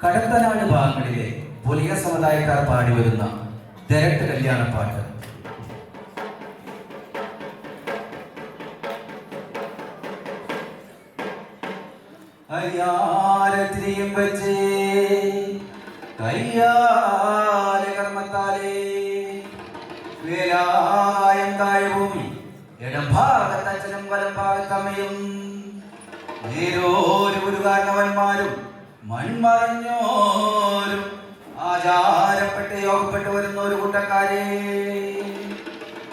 കടത്തനാട് ഭാഗങ്ങളിലെ പുലിയ സമുദായക്കാർ പാടിവരുന്ന ദരട്ട് കല്യാണപ്പാട്ട് അയ്യാരത്തിനെയും വെച്ച് കയ്യാല കർമ്മത്താലേ വേലായം ഭൂമി ഇടം ഭാഗത്തച്ഛനും വലം ഭാഗത്തമ്മയും നേരോരു ഗുരുകാരണവന്മാരും മൺമറിഞ്ഞോരും ആചാരപ്പെട്ട് യോഗപ്പെട്ട് വരുന്ന ഒരു കൂട്ടക്കാരെ.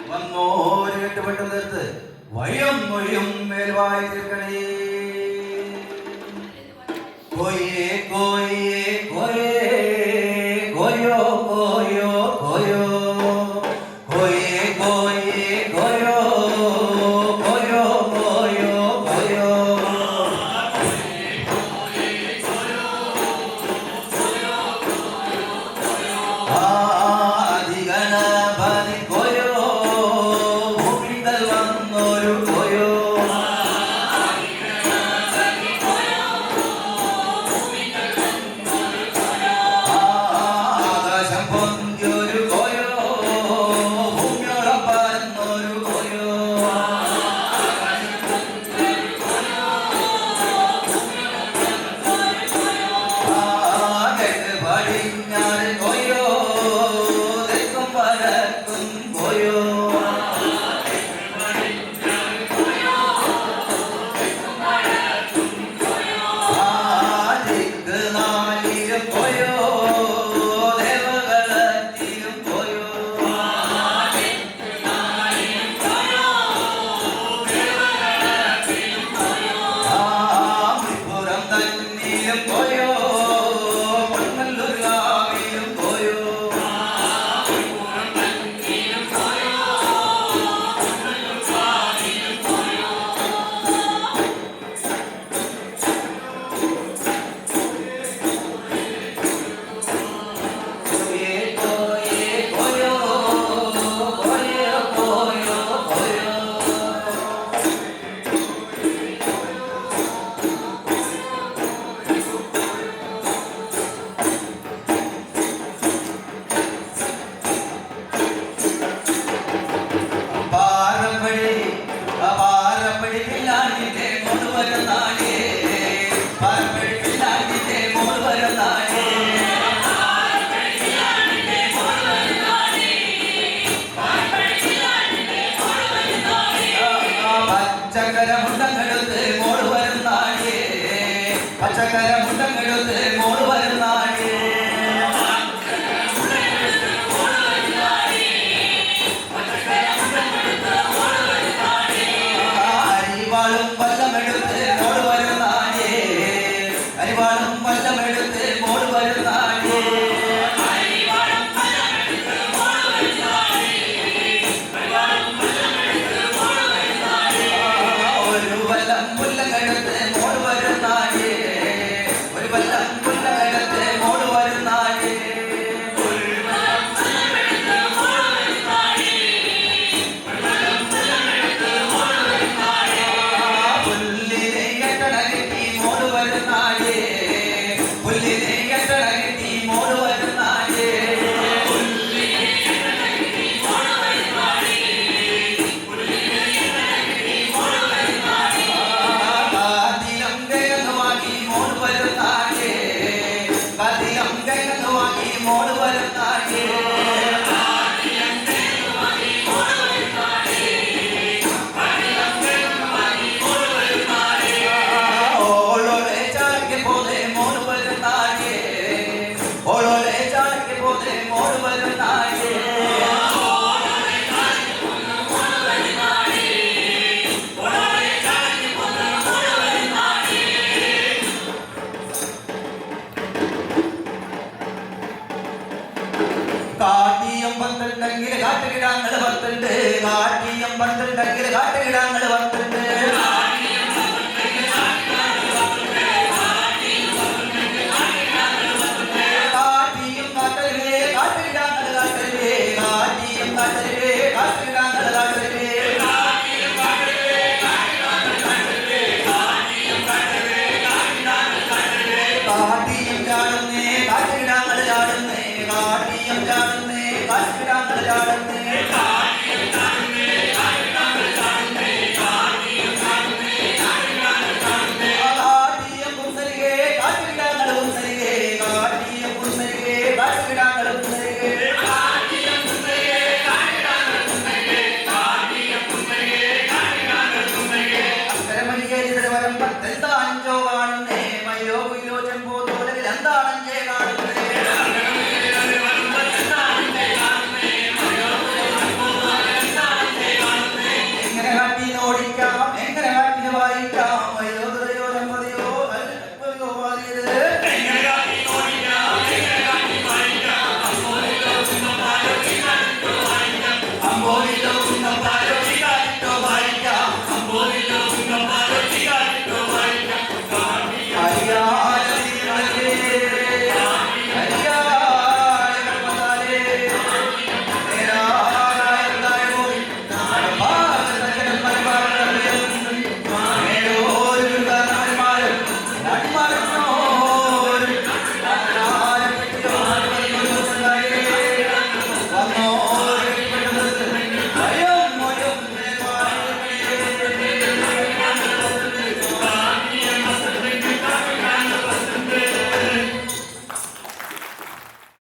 വന്നോര് കെട്ടുപെട്ട് നിർത്ത് വയം മൊഴിയും മേൽവായി തീർക്കണേ കോയേ കോ Boy, Everyone.